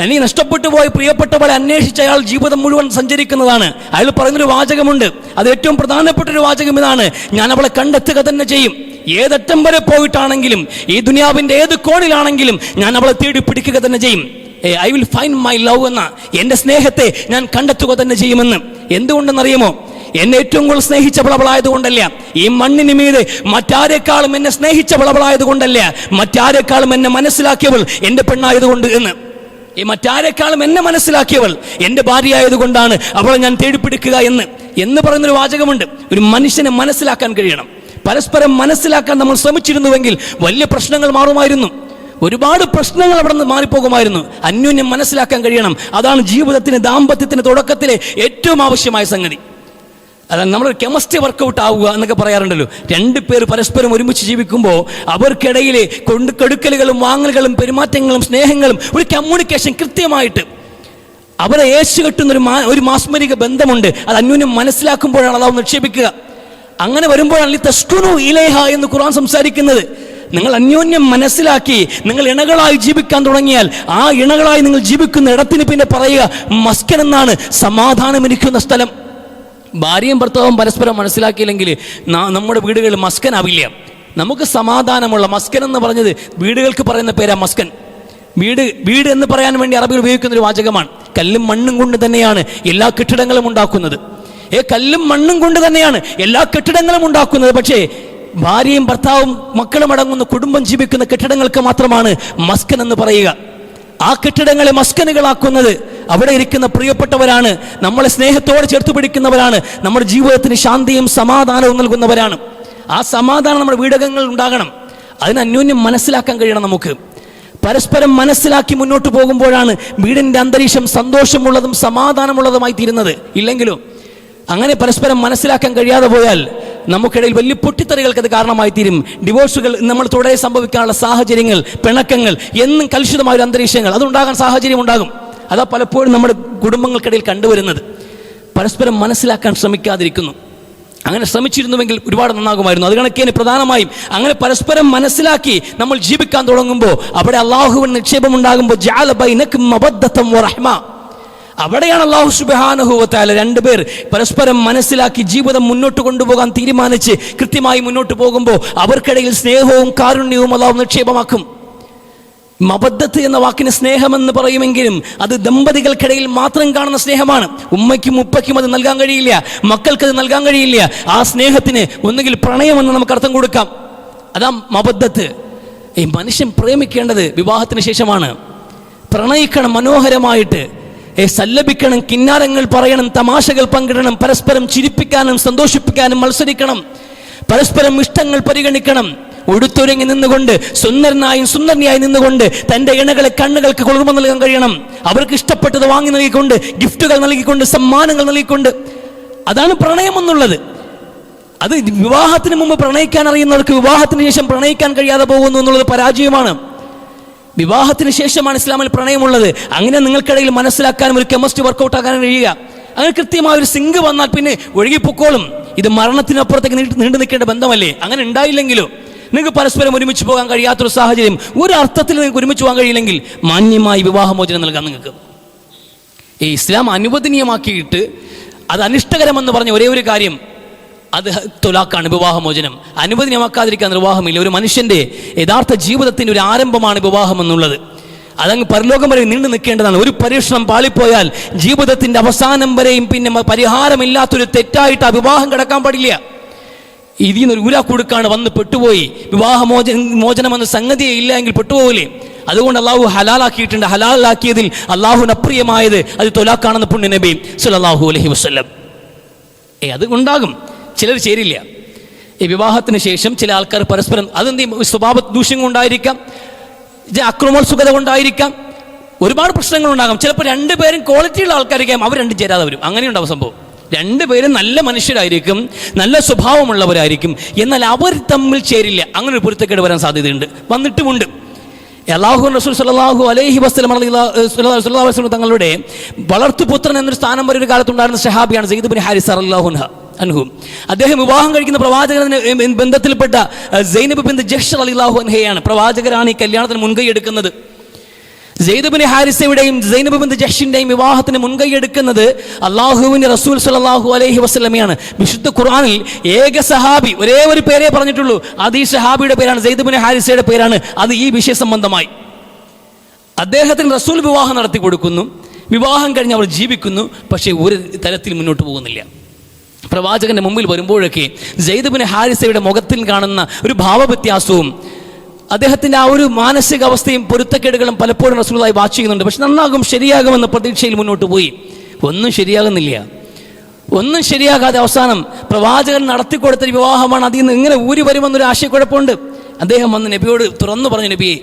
തനി നഷ്ടപ്പെട്ടു പോയ പ്രിയപ്പെട്ടവളെ അന്വേഷിച്ച അയാൾ ജീവിതം മുഴുവൻ സഞ്ചരിക്കുന്നതാണ്. അയാൾ പറയുന്നൊരു വാചകമുണ്ട്. അത് ഏറ്റവും പ്രധാനപ്പെട്ട ഒരു വാചകം ഇതാണ്. ഞാൻ അവളെ കണ്ടെത്തുക തന്നെ ചെയ്യും. ഏതറ്റം വരെ പോയിട്ടാണെങ്കിലും ഈ ദുനിയാവിന്റെ ഏത് കോണിലാണെങ്കിലും ഞാൻ അവളെ തേടി പിടിക്കുക തന്നെ ചെയ്യും. I will find my love എന്ന എന്റെ സ്നേഹത്തെ ഞാൻ കണ്ടെത്തുക തന്നെ ചെയ്യുമെന്ന്. എന്തുകൊണ്ടെന്നറിയുമോ? എന്നെ ഏറ്റവും കൂടുതൽ സ്നേഹിച്ചവൾ അവളായതുകൊണ്ടല്ല ഈ മണ്ണിന് മീതെ മറ്റാരെക്കാളും എന്നെ സ്നേഹിച്ചവൾ അവളായതുകൊണ്ടല്ല മറ്റാരെക്കാളും എന്നെ മനസ്സിലാക്കിയവൾ എന്റെ പെണ്ണായതുകൊണ്ട് എന്ന്. ഈ മറ്റാരെക്കാളും എന്നെ മനസ്സിലാക്കിയവൾ എന്റെ ഭാര്യയായതുകൊണ്ടാണ് അവളെ ഞാൻ തേടിപ്പിടിക്കുക എന്ന്. എന്ന് പറയുന്നൊരു വാചകമുണ്ട്. ഒരു മനുഷ്യനെ മനസ്സിലാക്കാൻ കഴിയണം. പരസ്പരം മനസ്സിലാക്കാൻ നമ്മൾ ശ്രമിച്ചിരുന്നുവെങ്കിൽ വലിയ പ്രശ്നങ്ങൾ മാറുമായിരുന്നു. ഒരുപാട് പ്രശ്നങ്ങൾ അവിടെ നിന്ന് മാറിപ്പോകുമായിരുന്നു. അന്യോന്യം മനസ്സിലാക്കാൻ കഴിയണം. അതാണ് ജീവിതത്തിന് ദാമ്പത്യത്തിന് തുടക്കത്തിലെ ഏറ്റവും ആവശ്യമായ സംഗതി. അതാണ് നമ്മൾ കെമിസ്ട്രി വർക്കൗട്ട് ആവുക എന്നൊക്കെ പറയാറുണ്ടല്ലോ. രണ്ട് പേർ പരസ്പരം ഒരുമിച്ച് ജീവിക്കുമ്പോൾ അവർക്കിടയിലെ കൊണ്ട് കെടുക്കലുകളും വാങ്ങലുകളും പെരുമാറ്റങ്ങളും സ്നേഹങ്ങളും ഒരു കമ്മ്യൂണിക്കേഷൻ കൃത്യമായിട്ട് അവരെ ഏശു കെട്ടുന്ന ഒരു ഒരു മാസ്മരിക ബന്ധമുണ്ട്. അത് അന്യോന്യം മനസ്സിലാക്കുമ്പോഴാണ് അതാവും നിക്ഷേപിക്കുക. അങ്ങനെ വരുമ്പോഴാണ് തസ്കുനു ഇലേഹ എന്ന് ഖുർആൻ സംസാരിക്കുന്നത്. നിങ്ങൾ അന്യോന്യം മനസ്സിലാക്കി നിങ്ങൾ ഇണകളായി ജീവിക്കാൻ തുടങ്ങിയാൽ ആ ഇണകളായി നിങ്ങൾ ജീവിക്കുന്ന ഇടത്തിന് പിന്നെ പറയുക മസ്കൻ എന്നാണ് സമാധാനം ഇരിക്കുന്ന സ്ഥലം. ഭാര്യയും ഭർത്താവും പരസ്പരം മനസ്സിലാക്കിയില്ലെങ്കിൽ നമ്മുടെ വീടുകളിൽ മസ്കനാവില്ല നമുക്ക് സമാധാനമുള്ള മസ്കൻ എന്ന് പറഞ്ഞത് വീടുകൾക്ക് പറയുന്ന പേരാ മസ്കൻ. വീട് വീട് എന്ന് പറയാൻ വേണ്ടി അറബികൾ ഉപയോഗിക്കുന്ന ഒരു വാചകമാണ്. കല്ലും മണ്ണും കൊണ്ട് തന്നെയാണ് എല്ലാ കെട്ടിടങ്ങളും ഉണ്ടാക്കുന്നത്. ഏ കല്ലും മണ്ണും കൊണ്ട് തന്നെയാണ് എല്ലാ കെട്ടിടങ്ങളും ഉണ്ടാക്കുന്നത്. പക്ഷേ ഭാര്യയും ഭർത്താവും മക്കളും അടങ്ങുന്ന കുടുംബം ജീവിക്കുന്ന കെട്ടിടങ്ങൾക്ക് മാത്രമാണ് മസ്കൻ എന്ന് പറയുക. ആ കെട്ടിടങ്ങളെ മസ്കനുകളാക്കുന്നത് അവിടെ ഇരിക്കുന്ന പ്രിയപ്പെട്ടവരാണ് നമ്മളെ സ്നേഹത്തോടെ ചേർത്ത് പിടിക്കുന്നവരാണ് നമ്മുടെ ജീവിതത്തിന് ശാന്തിയും സമാധാനവും നൽകുന്നവരാണ്. ആ സമാധാനം നമ്മുടെ വീടകങ്ങളിൽ ഉണ്ടാകണം. അതിന് അന്യോന്യം മനസ്സിലാക്കാൻ കഴിയണം നമുക്ക്. പരസ്പരം മനസ്സിലാക്കി മുന്നോട്ട് പോകുമ്പോഴാണ് വീടിന്റെ അന്തരീക്ഷം സന്തോഷമുള്ളതും സമാധാനമുള്ളതുമായി തീരുന്നത്. ഇല്ലെങ്കിലോ അങ്ങനെ പരസ്പരം മനസ്സിലാക്കാൻ കഴിയാതെ പോയാൽ നമുക്കിടയിൽ വലിയ പൊട്ടിത്തെറികൾക്ക് അത് കാരണമായി തീരും. ഡിവോഴ്സുകൾ നമ്മൾ തുടരെ സംഭവിക്കാനുള്ള സാഹചര്യങ്ങൾ പിണക്കങ്ങൾ എന്നും കലുഷിതമായ ഒരു അന്തരീക്ഷങ്ങൾ അതുണ്ടാകാൻ സാഹചര്യം ഉണ്ടാകും. അതാ പലപ്പോഴും നമ്മുടെ കുടുംബങ്ങൾക്കിടയിൽ കണ്ടുവരുന്നത്. പരസ്പരം മനസ്സിലാക്കാൻ ശ്രമിക്കാതിരിക്കുന്നു. അങ്ങനെ ശ്രമിച്ചിരുന്നുവെങ്കിൽ ഒരുപാട് നന്നാകുമായിരുന്നു. അത് കണക്കേന് പ്രധാനമായും അങ്ങനെ പരസ്പരം മനസ്സിലാക്കി നമ്മൾ ജീവിക്കാൻ തുടങ്ങുമ്പോൾ അവിടെ അള്ളാഹുവിന് നിക്ഷേപം ഉണ്ടാകുമ്പോൾ ജാലബൈ വറഹ്മ അവിടെയാണ് അള്ളാഹു സുബാനുഭവത്താല രണ്ടുപേർ പരസ്പരം മനസ്സിലാക്കി ജീവിതം മുന്നോട്ട് കൊണ്ടുപോകാൻ തീരുമാനിച്ച് കൃത്യമായി മുന്നോട്ട് പോകുമ്പോൾ അവർക്കിടയിൽ സ്നേഹവും കാരുണ്യവും അള്ളാഹു നിക്ഷേപമാക്കും. മബദ്ധത്ത് എന്ന വാക്കിന് സ്നേഹമെന്ന് പറയുമെങ്കിലും അത് ദമ്പതികൾക്കിടയിൽ മാത്രം കാണുന്ന സ്നേഹമാണ്. ഉമ്മയ്ക്കും ഉപ്പയ്ക്കും അത് നൽകാൻ കഴിയില്ല. മക്കൾക്ക് അത് നൽകാൻ കഴിയില്ല. ആ സ്നേഹത്തിന് ഒന്നുകിൽ പ്രണയമെന്ന് നമുക്ക് അർത്ഥം കൊടുക്കാം. അതാ മബദ്ധത്ത് ഈ മനുഷ്യൻ പ്രേമിക്കേണ്ടത് വിവാഹത്തിന് ശേഷമാണ്. പ്രണയിക്കണം മനോഹരമായിട്ട്. സല്ലപിക്കണം കിന്നാരങ്ങൾ പറയണം തമാശകൾ പങ്കിടണം പരസ്പരം ചിരിപ്പിക്കാനും സന്തോഷിപ്പിക്കാനും മത്സരിക്കണം പരസ്പരം ഇഷ്ടങ്ങൾ പരിഗണിക്കണം. ഒടുത്തൊരുങ്ങി നിന്നുകൊണ്ട് സുന്ദരനായും സുന്ദരനിയായി നിന്നുകൊണ്ട് തന്റെ ഇണകളെ കണ്ണുകൾക്ക് കുളിർമ നൽകാൻ കഴിയണം. അവർക്ക് ഇഷ്ടപ്പെട്ടത് വാങ്ങി നൽകിക്കൊണ്ട് ഗിഫ്റ്റുകൾ നൽകിക്കൊണ്ട് സമ്മാനങ്ങൾ നൽകിക്കൊണ്ട്. അതാണ് പ്രണയം എന്നുള്ളത്. അത് വിവാഹത്തിന് മുമ്പ് പ്രണയിക്കാൻ അറിയുന്നവർക്ക് വിവാഹത്തിന് ശേഷം പ്രണയിക്കാൻ കഴിയാതെ പോകുന്നു എന്നുള്ളത് പരാജയമാണ്. വിവാഹത്തിന് ശേഷമാണ് ഇസ്ലാമിൽ പ്രണയമുള്ളത്. അങ്ങനെ നിങ്ങൾക്കിടയിൽ മനസ്സിലാക്കാനും ഒരു കെമിസ്ട്രി വർക്കൗട്ട് ആക്കാനും കഴിയുക. അങ്ങനെ കൃത്യമായ ഒരു സിങ്ക് വന്നാൽ പിന്നെ ഒഴുകിപ്പോക്കോളും. ഇത് മരണത്തിനപ്പുറത്തേക്ക് നീണ്ടു നിൽക്കേണ്ട ബന്ധമല്ലേ? അങ്ങനെ ഉണ്ടായില്ലെങ്കിലും നിങ്ങൾക്ക് പരസ്പരം ഒരുമിച്ച് പോകാൻ കഴിയാത്തൊരു സാഹചര്യം. ഒരു അർത്ഥത്തിൽ നിങ്ങൾക്ക് ഒരുമിച്ച് പോകാൻ കഴിയില്ലെങ്കിൽ മാന്യമായി വിവാഹമോചനം നൽകാം നിങ്ങൾക്ക്. ഈ ഇസ്ലാം അനുവദനീയമാക്കിയിട്ട് അത് അനിഷ്ടകരമെന്ന് പറഞ്ഞ ഒരേ ഒരു കാര്യം അത് തൊലാക്കാണ് വിവാഹമോചനം. അനുവദനീയമാക്കാതിരിക്കാൻ നിർവാഹമില്ല. ഒരു മനുഷ്യന്റെ യഥാർത്ഥ ജീവിതത്തിന്റെ ഒരു ആരംഭമാണ് വിവാഹം എന്നുള്ളത്. അതങ്ങ് പരലോകം വരെ നീണ്ടു നിൽക്കേണ്ടതാണ്. ഒരു പരീക്ഷണം പാളിപ്പോയാൽ ജീവിതത്തിന്റെ അവസാനം വരെയും പിന്നെ പരിഹാരമില്ലാത്തൊരു തെറ്റായിട്ട് ആ വിവാഹം കിടക്കാൻ പാടില്ല. ഇതിൽ നിന്നൊരു ഊരാക്കുടുക്കാണ് വന്ന് പെട്ടുപോയി. വിവാഹമോചന മോചനം എന്ന സംഗതിയെ ഇല്ല എങ്കിൽ പെട്ടുപോകില്ലേ അതുകൊണ്ട് അള്ളാഹു ഹലാലാക്കിയിട്ടുണ്ട്. ഹലാലാക്കിയതിൽ അള്ളാഹുവിന് അപ്രിയമായത് അത് തൊലാക്കാണെന്ന് പുണ്യ നബി സുലല്ലാഹു അലഹി വസ്ലം ഏ അത് ഉണ്ടാകും. ചിലർ ചേരില്ല. ഈ വിവാഹത്തിന് ശേഷം ചില ആൾക്കാർ പരസ്പരം അതെന്ത് സ്വഭാവ ദൂഷ്യം കൊണ്ടായിരിക്കാം. അക്രമോത്സുകത കൊണ്ടായിരിക്കാം. ഒരുപാട് പ്രശ്നങ്ങൾ ഉണ്ടാകാം. ചിലപ്പോൾ രണ്ടുപേരും ക്വാളിറ്റിയുള്ള ആൾക്കാരായിരിക്കാം. അവർ രണ്ടും ചേരാതെ വരും. അങ്ങനെ ഉണ്ടാവും സംഭവം. രണ്ടുപേരും നല്ല മനുഷ്യരായിരിക്കും. നല്ല സ്വഭാവമുള്ളവരായിരിക്കും. എന്നാൽ അവർ തമ്മിൽ ചേരില്ല. അങ്ങനെ ഒരു പൊരുത്തക്കേട് വരാൻ സാധ്യതയുണ്ട്. വന്നിട്ടുമുണ്ട് അള്ളാഹു റസൂൽ സല്ലല്ലാഹു അലൈഹി അലൈഹി തങ്ങളുടെ വളർത്തുപുത്രൻ എന്നൊരു സ്ഥാനം വരെ ഒരു കാലത്തുണ്ടായിരുന്ന സഹാബിയാണ് സയ്യിദ് ബിൻ ഹാരിസ് അള്ളാഹു അൻഹു. അദ്ദേഹം വിവാഹം കഴിക്കുന്ന പ്രവാചകന് ബന്ധത്തിൽപ്പെട്ട സൈനബ് ബിൻ ജഷർ അലിഹു അൻഹയാണ് പ്രവാചകരാണ് ഈ കല്യാണത്തിന് മുൻകൈ എടുക്കുന്നത്. സെയ്ദബിന് ഹാരിസയുടെയും ജൈനബ് ബിൻ ജഷിന്റെയും വിവാഹത്തിന് മുൻകൈ എടുക്കുന്നത് അള്ളാഹുവിന്റെ റസൂൽ സലാഹു അലൈഹി വസ്ലമയാണ് വിശുദ്ധ ഖുർആനിൽ ഏക സഹാബി ഒരേ ഒരു പേരേ പറഞ്ഞിട്ടുള്ളൂ. അത് ഈ സഹാബിയുടെ പേരാണ് ജെയ്ദബിൻ ഹാരിസയുടെ പേരാണ്. അത് ഈ വിഷയ സംബന്ധമായി. അദ്ദേഹത്തിന് റസൂൽ വിവാഹം നടത്തി കൊടുക്കുന്നു. വിവാഹം കഴിഞ്ഞ് അവർ ജീവിക്കുന്നു. പക്ഷേ ഒരു തരത്തിൽ മുന്നോട്ട് പോകുന്നില്ല. പ്രവാചകന്റെ മുമ്പിൽ വരുമ്പോഴൊക്കെ ജയ്ദബിന് ഹാരിസയുടെ മുഖത്തിൽ കാണുന്ന ഒരു ഭാവവ്യത്യാസവും അദ്ദേഹത്തിന്റെ ആ ഒരു മാനസികാവസ്ഥയും പൊരുത്തക്കേടുകളും പലപ്പോഴും റസൂലായി വാച്ച് ചെയ്യുന്നുണ്ട്. പക്ഷെ നന്നാകും ശരിയാകുമെന്ന പ്രതീക്ഷയിൽ മുന്നോട്ട് പോയി. ഒന്നും ശരിയാകുന്നില്ല. ഒന്നും ശരിയാകാതെ അവസാനം പ്രവാചകൻ നടത്തിക്കൊടുത്ത വിവാഹമാണ് അതിൽ നിന്ന് ഇങ്ങനെ ഊരി വരുമെന്നൊരു ആശയക്കുഴപ്പമുണ്ട്. അദ്ദേഹം വന്ന് നബിയോട് തുറന്നു പറഞ്ഞു നബിയെ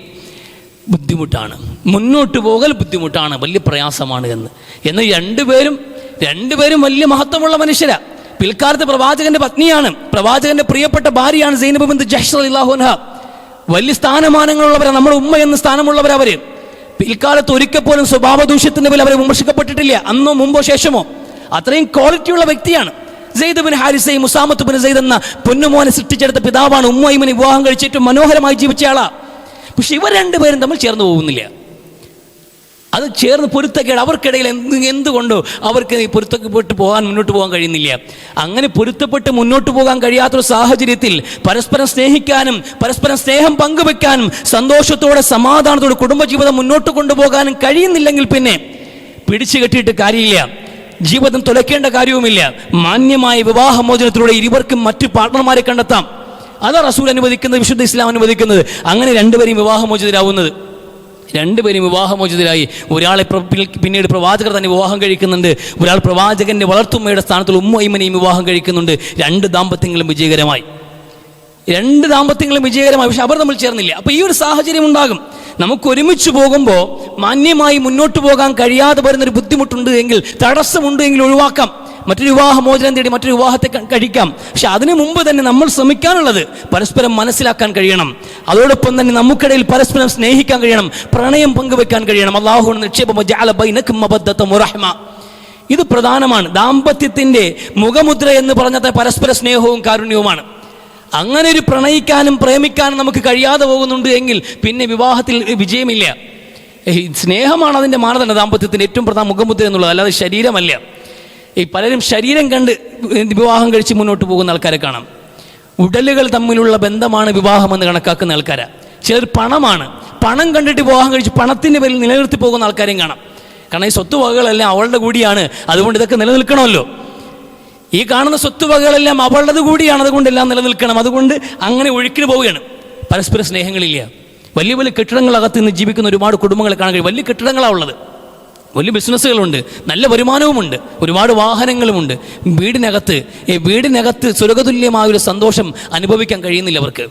ബുദ്ധിമുട്ടാണ്. മുന്നോട്ട് പോകൽ ബുദ്ധിമുട്ടാണ്. വലിയ പ്രയാസമാണ് എന്ന്. എന്ന് രണ്ടുപേരും രണ്ടുപേരും വലിയ മഹത്വമുള്ള മനുഷ്യരാ. പിൽക്കാലത്ത് പ്രവാചകന്റെ പത്നിയാണ്. പ്രവാചകന്റെ പ്രിയപ്പെട്ട ഭാര്യയാണ് സൈനബ് ബിന്ദു ജഹ്ഷർ അള്ളാഹുൻഹ വലിയ സ്ഥാനമാനങ്ങളുള്ളവരാണ് നമ്മുടെ ഉമ്മ എന്ന സ്ഥാനമുള്ളവരവര് പിൽക്കാലത്ത് ഒരിക്കൽ പോലും സ്വഭാവ ദൂഷ്യത്തിന്റെ പേരിൽ അവരെ വിമർശിക്കപ്പെട്ടിട്ടില്ല. അന്നോ മുമ്പോ ശേഷമോ. അത്രയും ക്വാളിറ്റിയുള്ള വ്യക്തിയാണ്. Zaid bin Musamath bin Zaid എന്ന പൊന്നുമോനെ സൃഷ്ടിച്ചെടുത്ത പിതാവാണ് ഉമ്മയുമിന് വിവാഹം കഴിച്ചിട്ട് മനോഹരമായി ജീവിച്ചയാളാ പക്ഷെ ഇവർ രണ്ടുപേരും തമ്മിൽ ചേർന്ന് പോകുന്നില്ല. അത് ചേർന്ന് പൊരുത്തക്കേട് അവർക്കിടയിൽ എന്ത് എന്തുകൊണ്ടോ അവർക്ക് പൊരുത്തപ്പെട്ട് പോകാൻ മുന്നോട്ട് പോകാൻ കഴിയുന്നില്ല. അങ്ങനെ പൊരുത്തപ്പെട്ട് മുന്നോട്ട് പോകാൻ കഴിയാത്തൊരു സാഹചര്യത്തിൽ പരസ്പരം സ്നേഹിക്കാനും പരസ്പരം സ്നേഹം പങ്കുവെക്കാനും സന്തോഷത്തോടെ സമാധാനത്തോടെ കുടുംബജീവിതം മുന്നോട്ട് കൊണ്ടുപോകാനും കഴിയുന്നില്ലെങ്കിൽ പിന്നെ പിടിച്ചു കെട്ടിയിട്ട് കാര്യമില്ല. ജീവിതം തുലയ്ക്കേണ്ട കാര്യവുമില്ല. മാന്യമായ വിവാഹമോചനത്തിലൂടെ ഇരുവർക്കും മറ്റു പാർട്ട്ണർമാരെ കണ്ടെത്താം. അതാ റസൂൽ അനുവദിക്കുന്നത് വിശുദ്ധ ഇസ്ലാം അനുവദിക്കുന്നത്. അങ്ങനെ രണ്ടുപേരും വിവാഹമോചിതരാവുന്നത്. രണ്ടുപേരും വിവാഹമോചിതരായി ഒരാളെ പിന്നീട് പ്രവാചകർ തന്നെ വിവാഹം കഴിക്കുന്നുണ്ട്. ഒരാൾ പ്രവാചകന്റെ വളർത്തുമ്മയുടെ സ്ഥാനത്തിൽ ഉമ്മയിമനെയും വിവാഹം കഴിക്കുന്നുണ്ട്. രണ്ട് ദാമ്പത്യങ്ങളും വിജയകരമായി. രണ്ട് ദാമ്പത്യങ്ങളും വിജയകരമായി. പക്ഷെ അവർ നമ്മൾ ചേർന്നില്ല. അപ്പൊ ഈ ഒരു സാഹചര്യം ഉണ്ടാകും. നമുക്ക് ഒരുമിച്ച് പോകുമ്പോൾ മാന്യമായി മുന്നോട്ട് പോകാൻ കഴിയാതെ വരുന്നൊരു ബുദ്ധിമുട്ടുണ്ട് എങ്കിൽ തടസ്സമുണ്ട് എങ്കിൽ ഒഴിവാക്കാം. മറ്റൊരു വിവാഹമോചനം തേടി മറ്റൊരു വിവാഹത്തെ കഴിക്കാം. പക്ഷെ അതിനു മുമ്പ് തന്നെ നമ്മൾ ശ്രമിക്കാനുള്ളത് പരസ്പരം മനസ്സിലാക്കാൻ കഴിയണം. അതോടൊപ്പം തന്നെ നമുക്കിടയിൽ പരസ്പരം സ്നേഹിക്കാൻ കഴിയണം. പ്രണയം പങ്കുവെക്കാൻ കഴിയണം. അള്ളാഹു നിക്ഷേപം. ഇത് പ്രധാനമാണ്. ദാമ്പത്യത്തിന്റെ മുഖമുദ്ര എന്ന് പറഞ്ഞത് പരസ്പര സ്നേഹവും കാരുണ്യവുമാണ്. അങ്ങനെ ഒരു പ്രണയിക്കാനും പ്രേമിക്കാനും നമുക്ക് കഴിയാതെ പോകുന്നുണ്ട് എങ്കിൽ പിന്നെ വിവാഹത്തിൽ വിജയമില്ല. സ്നേഹമാണ് അതിന്റെ മാനദണ്ഡ. ദാമ്പത്യത്തിന്റെ ഏറ്റവും പ്രധാന മുഖമുദ്ര എന്നുള്ളത്. അല്ലാതെ ശരീരമല്ല. ഈ പലരും ശരീരം കണ്ട് വിവാഹം കഴിച്ച് മുന്നോട്ട് പോകുന്ന ആൾക്കാരെ കാണാം. ഉടലുകൾ തമ്മിലുള്ള ബന്ധമാണ് വിവാഹമെന്ന് കണക്കാക്കുന്ന ആൾക്കാരാ. ചിലർ പണമാണ്. പണം കണ്ടിട്ട് വിവാഹം കഴിച്ച് പണത്തിന്റെ പേരിൽ നിലനിർത്തി പോകുന്ന ആൾക്കാരെയും കാണാം. കാരണം ഈ സ്വത്തുവകകളെല്ലാം അവളുടെ കൂടിയാണ്. അതുകൊണ്ട് ഇതൊക്കെ നിലനിൽക്കണമല്ലോ. ഈ കാണുന്ന സ്വത്തുവകകളെല്ലാം അവളുടെ കൂടിയാണ്. അതുകൊണ്ട് എല്ലാം നിലനിൽക്കണം. അതുകൊണ്ട് അങ്ങനെ ഒഴുക്കിന് പോവുകയാണ്. പരസ്പര സ്നേഹങ്ങളില്ല. വലിയ വലിയ കെട്ടിടങ്ങളകത്ത് നിന്ന് ജീവിക്കുന്ന ഒരുപാട് കുടുംബങ്ങളെ കാണാൻ കഴിയും. വലിയ കെട്ടിടങ്ങളാണ് ഉള്ളത്. വലിയ ബിസിനസ്സുകളുണ്ട് നല്ല വരുമാനവുമുണ്ട് ഒരുപാട് വാഹനങ്ങളുമുണ്ട്. വീടിനകത്ത് ഈ വീടിനകത്ത് സുരകതുല്യമായ ഒരു സന്തോഷം അനുഭവിക്കാൻ കഴിയുന്നില്ല അവർക്ക്.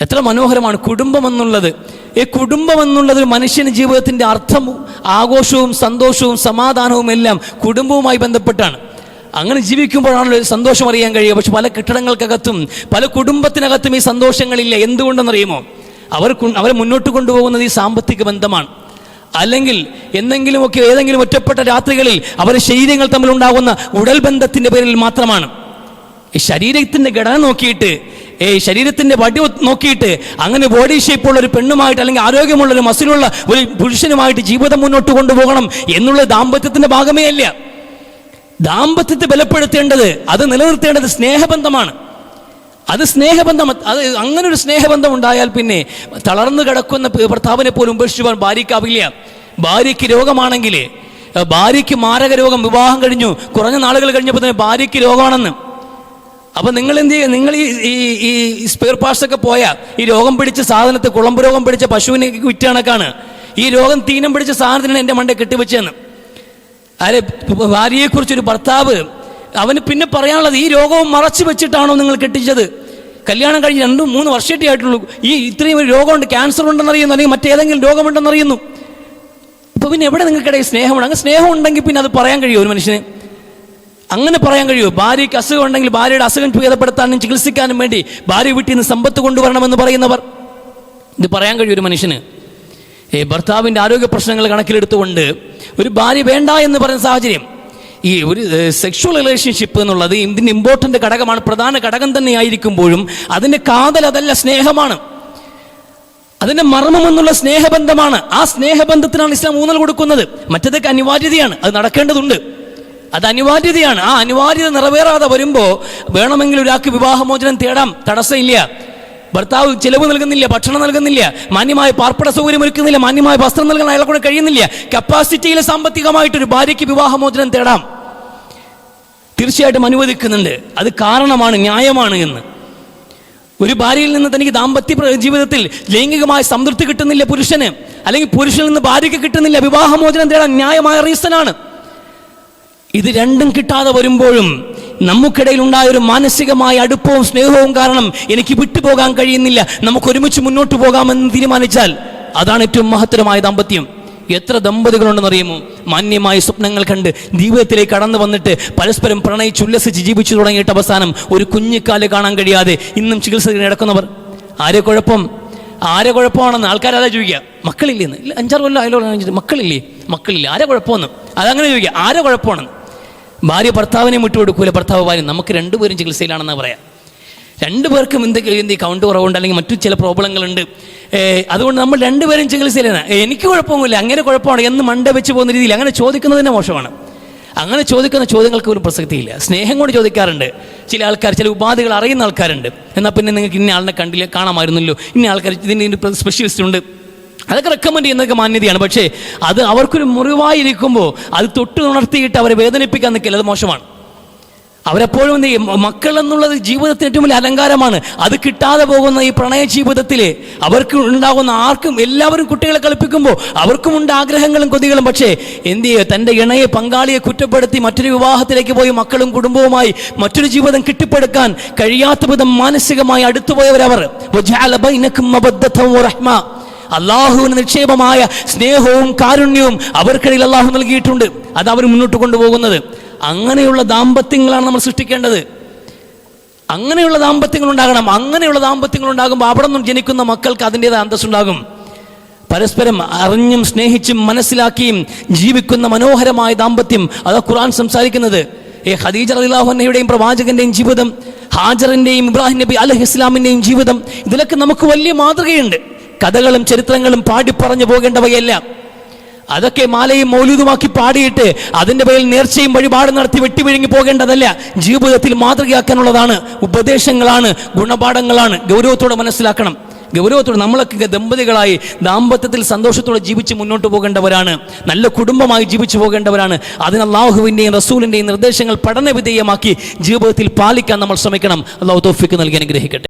എത്ര മനോഹരമാണ് കുടുംബം എന്നുള്ളത്. ഈ കുടുംബം എന്നുള്ളത് മനുഷ്യന് ജീവിതത്തിന്റെ അർത്ഥവും ആഘോഷവും സന്തോഷവും സമാധാനവും എല്ലാം കുടുംബവുമായി ബന്ധപ്പെട്ടാണ്. അങ്ങനെ ജീവിക്കുമ്പോഴാണല്ലോ സന്തോഷം അറിയാൻ കഴിയുക. പക്ഷെ പല കെട്ടിടങ്ങൾക്കകത്തും പല കുടുംബത്തിനകത്തും ഈ സന്തോഷങ്ങളില്ല. എന്തുകൊണ്ടെന്നറിയുമോ? അവർ അവരെ മുന്നോട്ട് കൊണ്ടുപോകുന്നത് ഈ സാമ്പത്തിക ബന്ധമാണ്. അല്ലെങ്കിൽ എന്തെങ്കിലുമൊക്കെ ഏതെങ്കിലും ഒറ്റപ്പെട്ട രാത്രികളിൽ അവരുടെ ശരീരങ്ങൾ തമ്മിലുണ്ടാകുന്ന ഉടൽ ബന്ധത്തിന്റെ പേരിൽ മാത്രമാണ്. ഈ ശരീരത്തിന്റെ ഘടന നോക്കിയിട്ട് ഏ ശരീരത്തിന്റെ വടി നോക്കിയിട്ട് അങ്ങനെ ബോഡി ഷേപ്പുള്ള ഒരു പെണ്ണുമായിട്ട് അല്ലെങ്കിൽ ആരോഗ്യമുള്ള ഒരു മസിലുള്ള ഒരു പുരുഷനുമായിട്ട് ജീവിതം മുന്നോട്ട് കൊണ്ടുപോകണം എന്നുള്ള ദാമ്പത്യത്തിന്റെ ഭാഗമേ അല്ല. ദാമ്പത്യത്തെ ബലപ്പെടുത്തേണ്ടത് അത് നിലനിർത്തേണ്ടത് സ്നേഹബന്ധമാണ്. അത് സ്നേഹബന്ധം അത് അങ്ങനെ ഒരു സ്നേഹബന്ധം ഉണ്ടായാൽ പിന്നെ തളർന്നു കിടക്കുന്ന ഭർത്താവിനെ പോലും ഉപേക്ഷിക്കുവാൻ ഭാര്യയ്ക്കാവില്ല. ഭാര്യയ്ക്ക് രോഗമാണെങ്കിൽ ഭാര്യയ്ക്ക് മാരക രോഗം വിവാഹം കഴിഞ്ഞു. കുറഞ്ഞ നാളുകൾ കഴിഞ്ഞപ്പോൾ തന്നെ ഭാര്യയ്ക്ക് രോഗമാണെന്ന്. അപ്പം നിങ്ങൾ എന്ത് ചെയ്യുക നിങ്ങൾ ഈ ഈ സ്പെയർ പാർട്സൊക്കെ പോയാൽ ഈ രോഗം പിടിച്ച സാധനത്തെ കുളമ്പ് രോഗം പിടിച്ച പശുവിനെ വിറ്റ കണക്കാണ്. ഈ രോഗം തീനം പിടിച്ച സാധനത്തിനാണ് എന്റെ മണ്ടയെ കെട്ടിവെച്ചതെന്ന്. അരെ ഭാര്യയെക്കുറിച്ചൊരു ഭർത്താവ് അവന് പിന്നെ പറയാനുള്ളത് ഈ രോഗവും മറച്ചു വെച്ചിട്ടാണോ നിങ്ങൾ കെട്ടിച്ചത്? കല്യാണം കഴിഞ്ഞ് രണ്ടും മൂന്ന് വർഷമായിട്ടേ ആയിട്ടുള്ളൂ. ഈ ഇത്രയും ഒരു രോഗമുണ്ട് ക്യാൻസർ ഉണ്ടെന്ന് അറിയുന്നു അല്ലെങ്കിൽ മറ്റേതെങ്കിലും രോഗമുണ്ടെന്ന് അറിയുന്നു. ഇപ്പൊ പിന്നെ എവിടെ നിങ്ങൾക്കിടയിൽ സ്നേഹമാണ് അങ്ങനെ സ്നേഹം ഉണ്ടെങ്കിൽ പിന്നെ അത് പറയാൻ കഴിയുമോ ഒരു മനുഷ്യന്? അങ്ങനെ പറയാൻ കഴിയുമോ? ഭാര്യയ്ക്ക് അസുഖം ഉണ്ടെങ്കിൽ ഭാര്യയുടെ അസുഖം ഭേദപ്പെടുത്താനും ചികിത്സിക്കാനും വേണ്ടി ഭാര്യ വീട്ടിൽ നിന്ന് സമ്പത്ത് കൊണ്ടുവരണമെന്ന് പറയുന്നവർ. ഇത് പറയാൻ കഴിയും ഒരു മനുഷ്യന്. ഭർത്താവിന്റെ ആരോഗ്യ പ്രശ്നങ്ങൾ കണക്കിലെടുത്തുകൊണ്ട് ഒരു ഭാര്യ വേണ്ട എന്ന് പറയുന്ന സാഹചര്യം. ഈ ഒരു സെക്ഷുവൽ റിലേഷൻഷിപ്പ് എന്നുള്ളത് ഇതിന്റെ ഇമ്പോർട്ടന്റ് ഘടകമാണ് പ്രധാന ഘടകം തന്നെ തന്നെയായിരിക്കുമ്പോഴും അതിന്റെ കാതൽ അതല്ല സ്നേഹമാണ്. അതിന്റെ മർമ്മം എന്നുള്ള സ്നേഹബന്ധമാണ്. ആ സ്നേഹബന്ധത്തിനാണ് ഇസ്ലാം ഊന്നൽ കൊടുക്കുന്നത്. മറ്റേതൊക്കെ അനിവാര്യതയാണ്. അത് നടക്കേണ്ടതുണ്ട്. അത് അനിവാര്യതയാണ്. ആ അനിവാര്യത നിറവേറാതെ വരുമ്പോൾ വേണമെങ്കിൽ ഒരാൾക്ക് വിവാഹമോചനം തേടാം. തടസ്സമില്ല. ഭർത്താവ് ചിലവ് നൽകുന്നില്ല ഭക്ഷണം നൽകുന്നില്ല മാന്യമായ പാർപ്പിട സൗകര്യം ഒരുക്കുന്നില്ല മാന്യമായ വസ്ത്രം നൽകാൻ അയാളെ കൂടെ കഴിയുന്നില്ല. കപ്പാസിറ്റിയിൽ സാമ്പത്തികമായിട്ട് ഒരു ഭാര്യയ്ക്ക് വിവാഹമോചനം തേടാം. തീർച്ചയായിട്ടും അനുവദിക്കുന്നുണ്ട്. അത് കാരണമാണ് ന്യായമാണ് എന്ന്. ഒരു ഭാര്യയിൽ നിന്ന് തനിക്ക് ദാമ്പത്യ ജീവിതത്തിൽ ലൈംഗികമായ സംതൃപ്തി കിട്ടുന്നില്ല പുരുഷന്. അല്ലെങ്കിൽ പുരുഷനിൽ നിന്ന് ഭാര്യയ്ക്ക് കിട്ടുന്നില്ല വിവാഹമോചനം തേടാൻ ന്യായമായ റീസണാണ് ഇത് രണ്ടും കിട്ടാതെ വരുമ്പോഴും നമുക്കിടയിൽ ഉണ്ടായ ഒരു മാനസികമായ അടുപ്പവും സ്നേഹവും കാരണം എനിക്ക് വിട്ടുപോകാൻ കഴിയുന്നില്ല. നമുക്ക് ഒരുമിച്ച് മുന്നോട്ട് പോകാമെന്ന് തീരുമാനിച്ചാൽ അതാണ് ഏറ്റവും മഹത്തരമായ ദാമ്പത്യം. എത്ര ദമ്പതികളുണ്ടെന്ന് അറിയുമോ? മാന്യമായ സ്വപ്നങ്ങൾ കണ്ട് ജീവിതത്തിലേക്ക് കടന്നു വന്നിട്ട് പരസ്പരം പ്രണയിച്ച് ഉല്ലസിച്ച് ജീവിച്ചു തുടങ്ങിയിട്ട് അവസാനം ഒരു കുഞ്ഞിക്കാൽ കാണാൻ കഴിയാതെ ഇന്നും ചികിത്സ നടക്കുന്നവർ. ആരെ കുഴപ്പം? ആരെ കുഴപ്പമാണെന്ന് ആൾക്കാരതാ ചോദിക്കുക? മക്കളില്ലേന്ന് അഞ്ചാറ് കൊല്ലം അയലോളം മക്കളില്ലേ? മക്കളില്ലേ? ആരെ കുഴപ്പമെന്ന്? അതങ്ങനെ ചോദിക്കുക. ആരെ കുഴപ്പമാണെന്ന്? ഭാര്യ ഭർത്താവിനെ വിട്ടുകൊടുക്കൂല ഭർത്താവ് ഭാര്യ. നമുക്ക് രണ്ടുപേരും ചികിത്സയിലാണെന്ന് പറയാം. രണ്ടുപേർക്കും എന്തെങ്കിലും എന്ത് കൗണ്ട് കുറവുണ്ട് അല്ലെങ്കിൽ മറ്റു ചില പ്രോബ്ലങ്ങളുണ്ട് അതുകൊണ്ട് നമ്മൾ രണ്ടുപേരും ചികിത്സയിലാണ്. എനിക്ക് കുഴപ്പമൊന്നുമില്ല. അങ്ങനെ കുഴപ്പമാണ്. എന്ന് മണ്ട വെച്ച് പോകുന്ന രീതിയിൽ അങ്ങനെ ചോദിക്കുന്നത് തന്നെ മോശമാണ്. അങ്ങനെ ചോദിക്കുന്ന ചോദ്യങ്ങൾക്ക് ഒരു പ്രസക്തിയില്ല. സ്നേഹം കൊണ്ട് ചോദിക്കാറുണ്ട്. ചില ആൾക്കാർ ചില ഉപാധികൾ അറിയുന്ന ആൾക്കാരുണ്ട്. എന്നാൽ പിന്നെ നിങ്ങൾക്ക് ഇന്ന ആളിനെ കണ്ടില്ല കാണാമായിരുന്നല്ലോ. ഇന്ന ആൾക്കാർ ഇതിന് സ്പെഷ്യലിസ്റ്റ് ഉണ്ട്. അതൊക്കെ റെക്കമെൻഡ് ചെയ്യുന്നതൊക്കെ മാന്യതയാണ്. പക്ഷേ അത് അവർക്കൊരു മുറിവായിരിക്കുമ്പോൾ അത് തൊട്ട് ഉണർത്തിയിട്ട് അവരെ വേദനിപ്പിക്കാൻ നിൽക്കില്ല അത് മോശമാണ്. അവരെപ്പോഴും എന്ത് ചെയ്യും? മക്കൾ എന്നുള്ളത് ജീവിതത്തിന് ഏറ്റവും വലിയ അലങ്കാരമാണ്. അത് കിട്ടാതെ പോകുന്ന ഈ പ്രണയ ജീവിതത്തിൽ അവർക്ക് ഉണ്ടാകുന്ന ആർക്കും എല്ലാവരും കുട്ടികളെ കളിപ്പിക്കുമ്പോൾ അവർക്കും ഉണ്ട് ആഗ്രഹങ്ങളും കൊതികളും. പക്ഷേ എന്ത് ചെയ്യുക തന്റെ ഇണയെ പങ്കാളിയെ കുറ്റപ്പെടുത്തി മറ്റൊരു വിവാഹത്തിലേക്ക് പോയി മക്കളും കുടുംബവുമായി മറ്റൊരു ജീവിതം കെട്ടിപ്പടുക്കാൻ കഴിയാത്ത വിധം മാനസികമായി അടുത്തുപോയവരവർ. അള്ളാഹുവിന് നിക്ഷേപമായ സ്നേഹവും കാരുണ്യവും അവർക്കിടയിൽ അള്ളാഹു നൽകിയിട്ടുണ്ട്. അത് അവർ മുന്നോട്ട് കൊണ്ടുപോകുന്നത്. അങ്ങനെയുള്ള ദാമ്പത്യങ്ങളാണ് നമ്മൾ സൃഷ്ടിക്കേണ്ടത്. അങ്ങനെയുള്ള ദാമ്പത്യങ്ങൾ ഉണ്ടാകണം. അങ്ങനെയുള്ള ദാമ്പത്യങ്ങൾ ഉണ്ടാകുമ്പോൾ അവിടെ നിന്നും ജനിക്കുന്ന മക്കൾക്ക് അതിന്റെതായ അന്തസ്സുണ്ടാകും. പരസ്പരം അറിഞ്ഞും സ്നേഹിച്ചും മനസ്സിലാക്കിയും ജീവിക്കുന്ന മനോഹരമായ ദാമ്പത്യം. അതാ ഖുറാൻ സംസാരിക്കുന്നത്. ഏ ഖദീജ അലിഹുന്നയുടെയും പ്രവാചകന്റെയും ജീവിതം ഹാജറിന്റെയും ഇബ്രാഹിം നബി അലഹ് ഇസ്ലാമിന്റെയും ജീവിതം ഇതിലൊക്കെ നമുക്ക് വലിയ മാതൃകയുണ്ട്. കഥകളും ചരിത്രങ്ങളും പാടി പറഞ്ഞു പോകേണ്ടവയല്ല അതൊക്കെ മാലയും മൗലിതുമാക്കി പാടിയിട്ട് അതിന്റെ പേരിൽ നേർച്ചയും വഴിപാട് നടത്തി വെട്ടിവിഴുങ്ങി പോകേണ്ടതല്ല. ജീവിതത്തിൽ മാതൃകയാക്കാനുള്ളതാണ് ഉപദേശങ്ങളാണ് ഗുണപാഠങ്ങളാണ്. ഗൗരവത്തോടെ മനസ്സിലാക്കണം. ഗൗരവത്തോടെ നമ്മളൊക്കെ ദമ്പതികളായി ദാമ്പത്യത്തിൽ സന്തോഷത്തോടെ ജീവിച്ച് മുന്നോട്ട് പോകേണ്ടവരാണ്. നല്ല കുടുംബമായി ജീവിച്ചു പോകേണ്ടവരാണ്. അതിന് അള്ളാഹുവിന്റെയും റസൂലിന്റെയും നിർദ്ദേശങ്ങൾ പഠനവിധേയമാക്കി ജീവിതത്തിൽ പാലിക്കാൻ നമ്മൾ ശ്രമിക്കണം. അള്ളാഹു തോഫിക്ക് നൽകി അനുഗ്രഹിക്കട്ടെ.